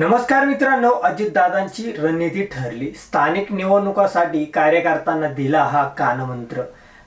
नमस्कार मित्रांनो अजितदादांची रणनीती ठरली. स्थानिक निवडणुकासाठी कार्यकर्त्यांना दिला हा कानमंत्र.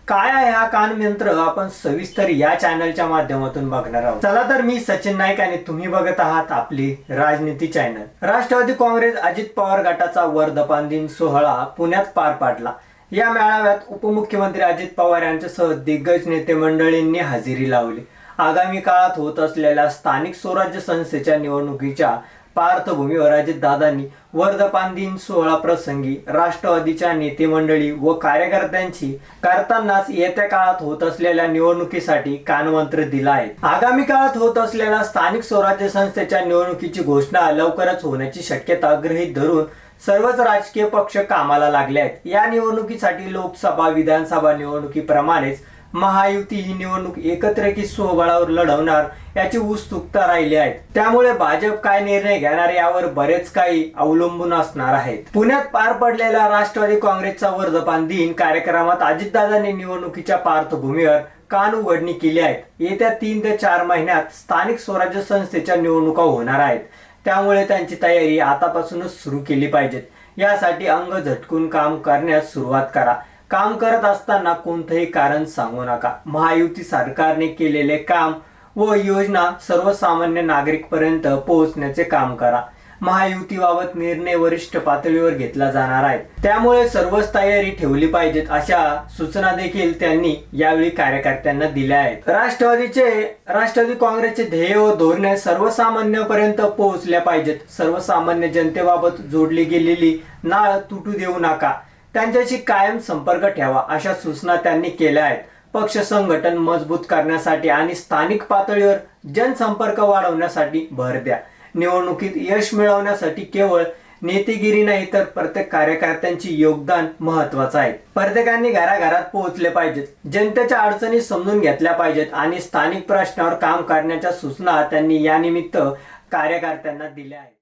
काय आहे हा कानमंत्र? आपण सविस्तर या चॅनलच्या माध्यमातून बघणार आहोत. चला तर मी सचिन नाईक आणि तुम्ही बघत आहात आपली राजनीती चॅनल. राष्ट्रवादी काँग्रेस अजित पवार गटाचा वर्धपान दिन सोहळा पुण्यात पार पाडला. या मेळाव्यात उपमुख्यमंत्री अजित पवार यांच्यासह दिग्गज नेते मंडळींनी हजेरी लावली. आगामी काळात होत असलेल्या स्थानिक स्वराज्य संस्थेच्या निवडणुकीच्या पार्थभूमीवर अजितदादांनी वर्धपान दिन सोहळा प्रसंगी राष्ट्रवादीच्या नेते मंडळी व कार्यकर्त्यांची करतानाच येत्या काळात होत असलेल्या निवडणुकीसाठी कानमंत्र दिला आहे. आगामी काळात होत असलेल्या स्थानिक स्वराज्य संस्थेच्या निवडणुकीची घोषणा लवकरच होण्याची शक्यता गृहीत धरून सर्वच राजकीय पक्ष कामाला लागले आहेत. या निवडणुकीसाठी लोकसभा विधानसभा निवडणुकीप्रमाणेच महायुती ही निवडणूक एकत्र की सोहबळावर लढवणार याची उत्सुकता राहिली आहे. त्यामुळे भाजप काय निर्णय घेणार यावर बरेच काही अवलंबून असणार आहेत. पुण्यात पार पडलेल्या राष्ट्रवादी काँग्रेसचा वर्धपान दिन कार्यक्रमात अजितदादांनी निवडणुकीच्या पार्श्वभूमीवर कान उघडणी केली आहे. येत्या तीन ते चार महिन्यात स्थानिक स्वराज्य संस्थेच्या निवडणुका होणार आहेत. त्यामुळे त्यांची तयारी आतापासूनच सुरू केली पाहिजेत. यासाठी अंग झटकून काम करण्यास सुरुवात करा. काम करत असताना कोणतंही कारण सांगू नका. महायुती सरकारने केलेले काम व योजना सर्वसामान्य नागरिकपर्यंत पोहोचण्याचे काम करा. महायुतीबाबत निर्णय वरिष्ठ पातळीवर घेतला जाणार आहे. त्यामुळे सर्वच तयारी ठेवली पाहिजेत अशा सूचना देखील त्यांनी यावेळी कार्यकर्त्यांना दिल्या आहेत. राष्ट्रवादीचे राष्ट्रवादी काँग्रेसचे ध्येय व धोरणे सर्वसामान्यपर्यंत पोहोचल्या पाहिजेत. सर्वसामान्य जनतेबाबत जोडली गेलेली नाळ तुटू देऊ नका. त्यांच्याशी कायम संपर्क ठेवा अशा सूचना त्यांनी केल्या आहेत. पक्ष संघटन मजबूत करण्यासाठी आणि स्थानिक पातळीवर जनसंपर्क वाढवण्यासाठी भर द्या. निवडणुकीत यश मिळवण्यासाठी केवळ नेतेगिरी नाही तर प्रत्येक कार्यकर्त्यांचे योगदान महत्वाचं आहे. प्रत्येकाने घराघरात पोहोचले पाहिजेत. जनतेच्या अडचणी समजून घेतल्या पाहिजेत आणि स्थानिक प्रश्नावर काम करण्याच्या सूचना त्यांनी यानिमित्त कार्यकर्त्यांना दिल्या आहेत.